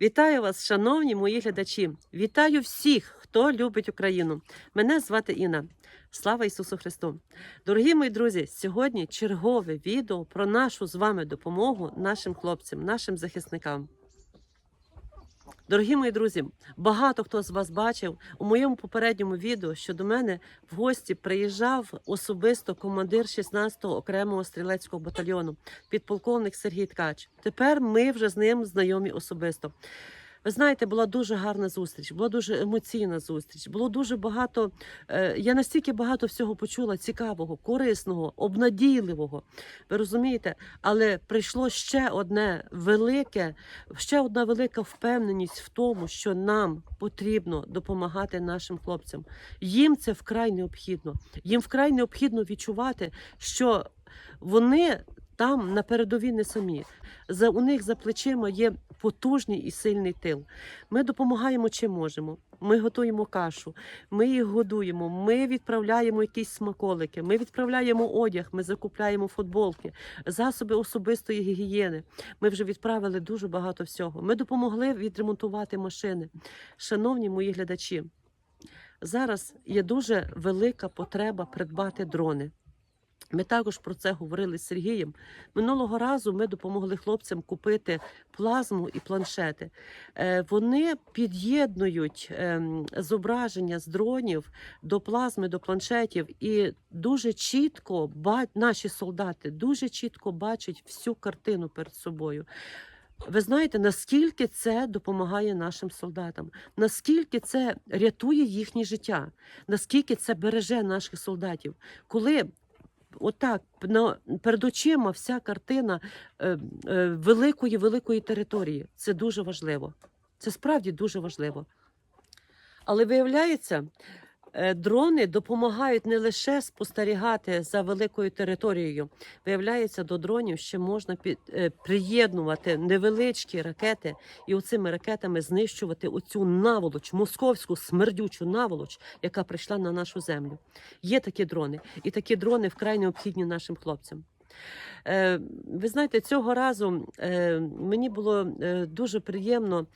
Вітаю вас, шановні мої глядачі! Вітаю всіх, хто любить Україну. Мене звати Інна. Слава Ісусу Христу! Дорогі мої друзі, сьогодні чергове відео про нашу з вами допомогу нашим хлопцям, нашим захисникам. Дорогі мої друзі, багато хто з вас бачив у моєму попередньому відео, що до мене в гості приїжджав особисто командир 16-го окремого стрілецького батальйону, підполковник Сергій Ткач. Тепер ми вже з ним знайомі особисто. Ви знаєте, була дуже гарна зустріч, була дуже емоційна зустріч. Було дуже багато. е, Я настільки багато всього почула цікавого, корисного, обнадійливого. Ви розумієте? Але прийшло ще одне велике, ще одна велика впевненість в тому, що нам потрібно допомагати нашим хлопцям. Їм це вкрай необхідно. Їм вкрай необхідно відчувати, що вони там на передовій не самі. За у них за плечима є потужний і сильний тил. Ми допомагаємо чим можемо. Ми готуємо кашу, ми їх годуємо, ми відправляємо якісь смаколики, ми відправляємо одяг, ми закупляємо футболки, засоби особистої гігієни. Ми вже відправили дуже багато всього. Ми допомогли відремонтувати машини. Шановні мої глядачі, зараз є дуже велика потреба придбати дрони. Ми також про це говорили з Сергієм. Минулого разу ми допомогли хлопцям купити плазму і планшети. Е, Вони під'єднують ем, зображення з дронів до плазми, до планшетів, і дуже чітко наші солдати дуже чітко бачать всю картину перед собою. Ви знаєте, наскільки це допомагає нашим солдатам, наскільки це рятує їхнє життя, наскільки це береже наших солдатів, коли отак на перед очима вся картина е, е, великої великої території. Це дуже важливо. Це справді дуже важливо. Але виявляється, дрони допомагають не лише спостерігати за великою територією. Виявляється, до дронів ще можна під, е, приєднувати невеличкі ракети і оцими ракетами знищувати оцю наволоч, московську смердючу наволоч, яка прийшла на нашу землю. Є такі дрони, і такі дрони вкрай необхідні нашим хлопцям. Е, ви знаєте, цього разу е, мені було е, дуже приємно,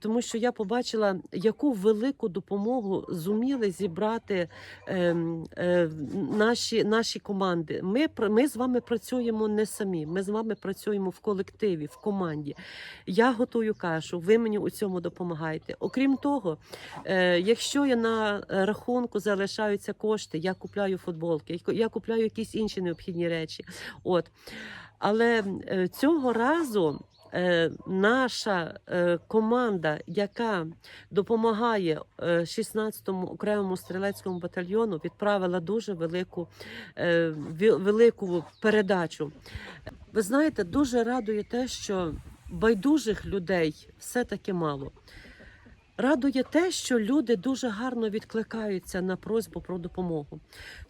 тому що я побачила, яку велику допомогу зуміли зібрати е, е, наші, наші команди. Ми, ми з вами працюємо не самі, ми з вами працюємо в колективі, в команді. Я готую кашу, ви мені у цьому допомагаєте. Окрім того, якщо я на рахунку залишаються кошти, я купляю футболки, я купляю якісь інші необхідні речі. От. Але е, цього разу е, наша е, команда, яка допомагає е, 16-му окремому стрілецькому батальйону, відправила дуже велику, велику передачу. Ви знаєте, дуже радує те, що байдужих людей все-таки мало. Радує те, що люди дуже гарно відкликаються на просьбу про допомогу.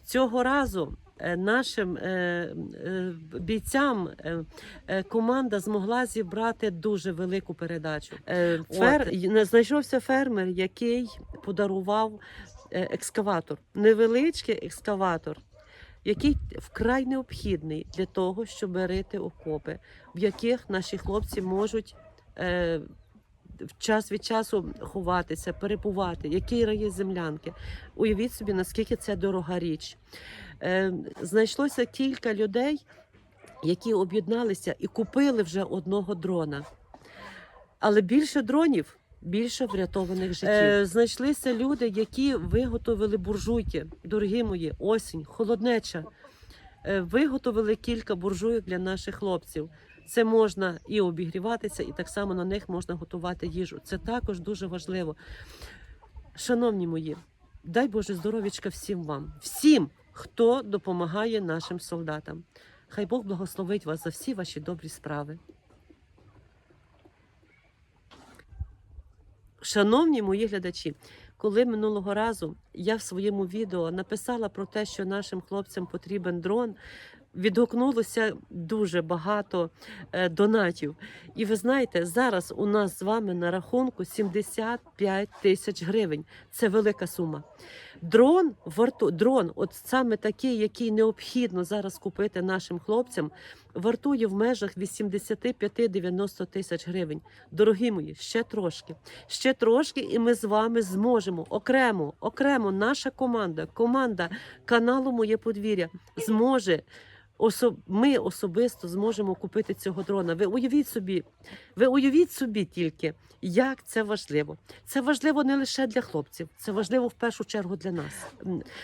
Цього разу е, нашим е, е, бійцям команда змогла зібрати дуже велику передачу. Фер... Знайшовся фермер, який подарував екскаватор, невеличкий екскаватор. Який вкрай необхідний для того, щоб рити окопи, в яких наші хлопці можуть е, час від часу ховатися, перебувати, які раї землянки. Уявіть собі, наскільки це дорога річ. Е, знайшлося кілька людей, які об'єдналися і купили вже одного дрона. Але більше дронів. Більше врятованих життів. Е, знайшлися люди, які виготовили буржуйки. Дорогі мої, осінь, холоднеча. Е, виготовили кілька буржуйок для наших хлопців. Це можна і обігріватися, і так само на них можна готувати їжу. Це також дуже важливо. Шановні мої, дай Боже здоров'ячка всім вам, всім, хто допомагає нашим солдатам. Хай Бог благословить вас за всі ваші добрі справи. Шановні мої глядачі, коли минулого разу я в своєму відео написала про те, що нашим хлопцям потрібен дрон, відгукнулося дуже багато е, донатів. І ви знаєте, зараз у нас з вами на рахунку 75 тисяч гривень. Це велика сума. Дрон варту дрон, от саме такий, який необхідно зараз купити нашим хлопцям, вартує в межах 85-90 тисяч гривень. Дорогі мої, ще трошки. Ще трошки, і ми з вами зможемо окремо, окремо наша команда, команда каналу Моє подвір'я зможе. Ми особисто зможемо купити цього дрона. Ви уявіть собі, ви уявіть собі тільки, як це важливо. Це важливо не лише для хлопців, це важливо в першу чергу для нас.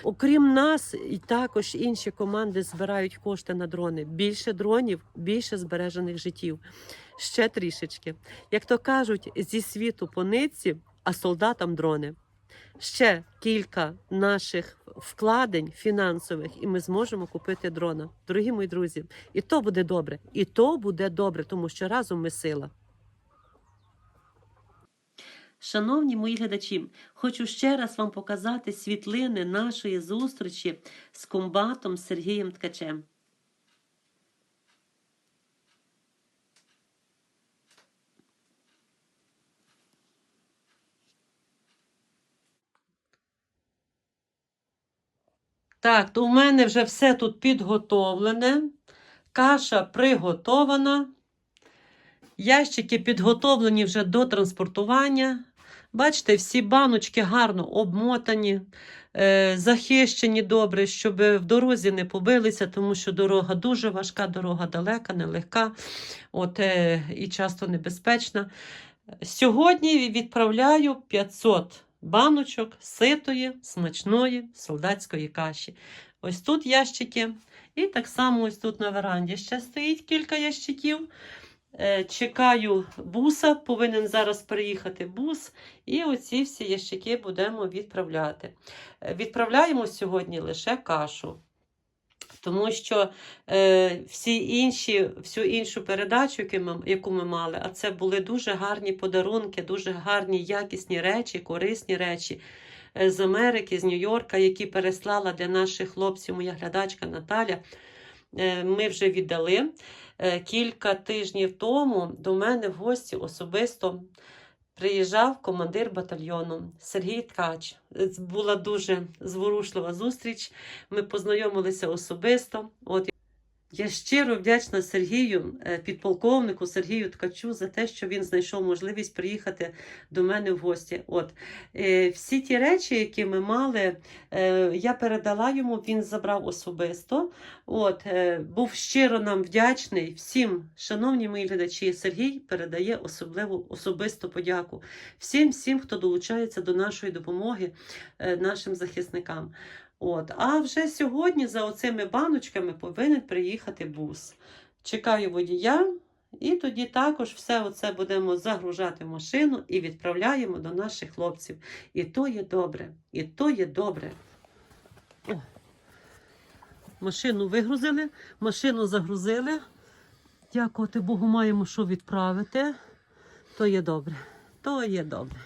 Окрім нас, і також інші команди збирають кошти на дрони. Більше дронів, більше збережених життів. Ще трішечки. Як то кажуть, зі світу по нитці, а солдатам дрони. Ще кілька наших вкладень фінансових, і ми зможемо купити дрона. Дорогі мої друзі, і то буде добре, і то буде добре, тому що разом ми сила. Шановні мої глядачі, хочу ще раз вам показати світлини нашої зустрічі з комбатом Сергієм Ткачем. Так, то у мене вже все тут підготовлене. Каша приготована. Ящики підготовлені вже до транспортування. Бачите, всі баночки гарно обмотані, е, захищені добре, щоб в дорозі не побилися, тому що дорога дуже важка, дорога далека, нелегка от, е, і часто небезпечна. Сьогодні відправляю 500 баночок ситої, смачної солдатської каші. Ось тут ящики. І так само ось тут на веранді ще стоїть кілька ящиків. Е, Чекаю буса, повинен зараз приїхати бус, і оці всі ящики будемо відправляти. Е, Відправляємо сьогодні лише кашу. Тому що е, всі інші, всю іншу передачу, яку ми, мали, а це були дуже гарні подарунки, дуже гарні якісні речі, корисні речі е, з Америки, з Нью-Йорка, які переслала для наших хлопців моя глядачка Наталя. Е, ми вже віддали. Е, Кілька тижнів тому до мене в гості особисто приїжджав командир батальйону Сергій Ткач. Була дуже зворушлива зустріч. Ми познайомилися особисто. От я щиро вдячна Сергію, е, підполковнику Сергію Ткачу, за те, що він знайшов можливість приїхати до мене в гості. От е, всі ті речі, які ми мали, е, я передала йому. Він забрав особисто. От був щиро нам вдячний всім, шановні мої глядачі. Сергій передає особливу особисту подяку всім, всім, хто долучається до нашої допомоги нашим захисникам. От, а вже сьогодні за оцими баночками повинен приїхати бус. Чекаю водія, і тоді також все оце будемо загружати в машину і відправляємо до наших хлопців. І то є добре, і то є добре. О. Машину вигрузили, машину загрузили. Дякувати Богу, маємо що відправити. То є добре. То є добре.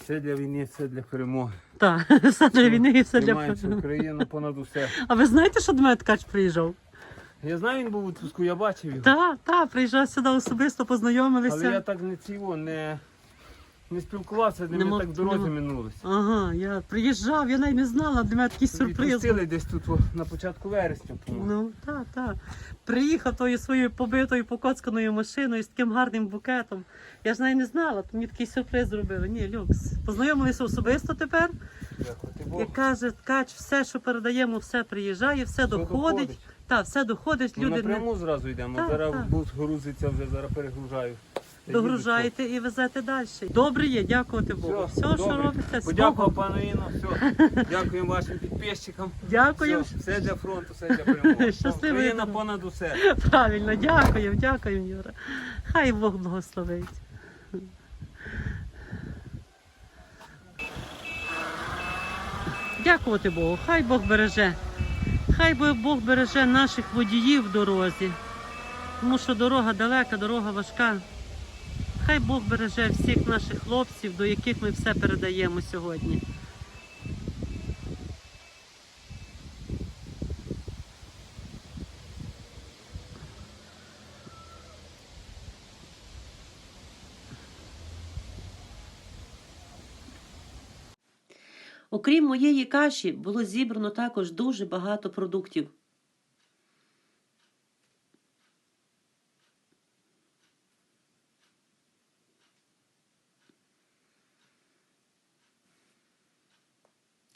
Все для війни, все для перемоги. Так, все для війни і все для Тримається. Україну понад усе. А ви знаєте, що мене ткач приїжджав? Я знаю, він був у Труску, я бачив його. Так, так, приїжджав сюди особисто, познайомилися. Але я так не цього, не, не спілкувався з ним, Не ми мог- так в дорозі не минулися. Ага, я приїжджав, я навіть не знала, для мене такий сюрприз. Відпустили десь тут о, на початку вересня. по-моєму. Ну, так, так. Приїхав тою своєю побитою покоцканою машиною з таким гарним букетом. Я ж навіть не знала, то мені такий сюрприз зробили. Ні, люкс. Познайомилися особисто тепер. І Богу. каже, ткач, все, що передаємо, все приїжджає, все, доходить. Так, все доходить, Ну, люди не напряму зразу йдемо. Так, зараз так. бус грузиться вже, зараз перегружаю. Догружаєте і везете далі. Добре є, дякувати. Богу. Все, Все, що робите, Подякував пану Іну, все. Дякуємо вашим підписчикам. Дякую. Все, все для фронту, все для перемоги. Щасливої Україна понад усе. Правильно, дякую, дякую, Юра. Хай Бог благословить. Дякувати Богу, хай Бог береже. Хай Бог береже наших водіїв в дорозі. Тому що дорога далека, дорога важка. Хай Бог береже всіх наших хлопців, до яких ми все передаємо сьогодні. Окрім моєї каші, було зібрано також дуже багато продуктів.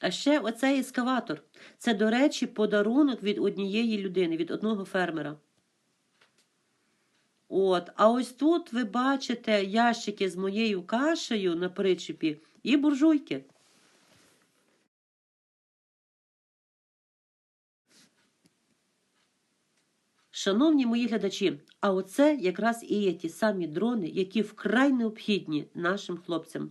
А ще оцей ескаватор. Це, до речі, подарунок від однієї людини, від одного фермера. От, А ось тут ви бачите ящики з моєю кашею на причепі і буржуйки. Шановні мої глядачі, а оце якраз і є ті самі дрони, які вкрай необхідні нашим хлопцям.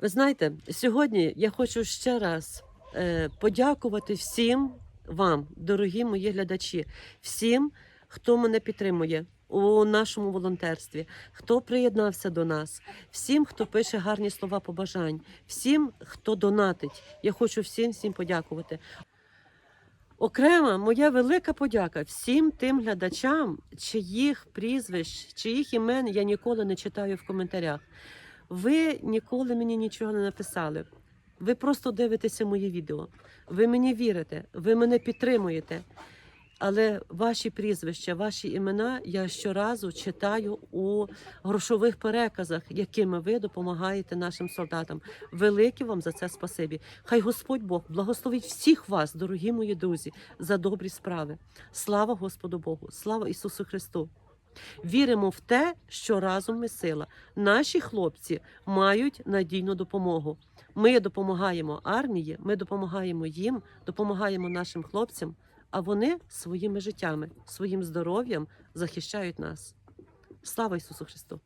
Ви знаєте, сьогодні я хочу ще раз е, подякувати всім вам, дорогі мої глядачі, всім, хто мене підтримує у нашому волонтерстві, хто приєднався до нас, всім, хто пише гарні слова побажань, всім, хто донатить. Я хочу всім всім подякувати. Окрема моя велика подяка всім тим глядачам, чиїх прізвищ, чиїх імен я ніколи не читаю в коментарях. Ви ніколи мені нічого не написали. Ви просто дивитеся мої відео. Ви мені вірите, ви мене підтримуєте. Але ваші прізвища, ваші імена я щоразу читаю у грошових переказах, якими ви допомагаєте нашим солдатам. Велике вам за це спасибі. Хай Господь Бог благословить всіх вас, дорогі мої друзі, за добрі справи. Слава Господу Богу! Слава Ісусу Христу! Віримо в те, що разом ми сила. Наші хлопці мають надійну допомогу. Ми допомагаємо армії, ми допомагаємо їм, допомагаємо нашим хлопцям, а вони своїми життями, своїм здоров'ям захищають нас. Слава Ісусу Христу!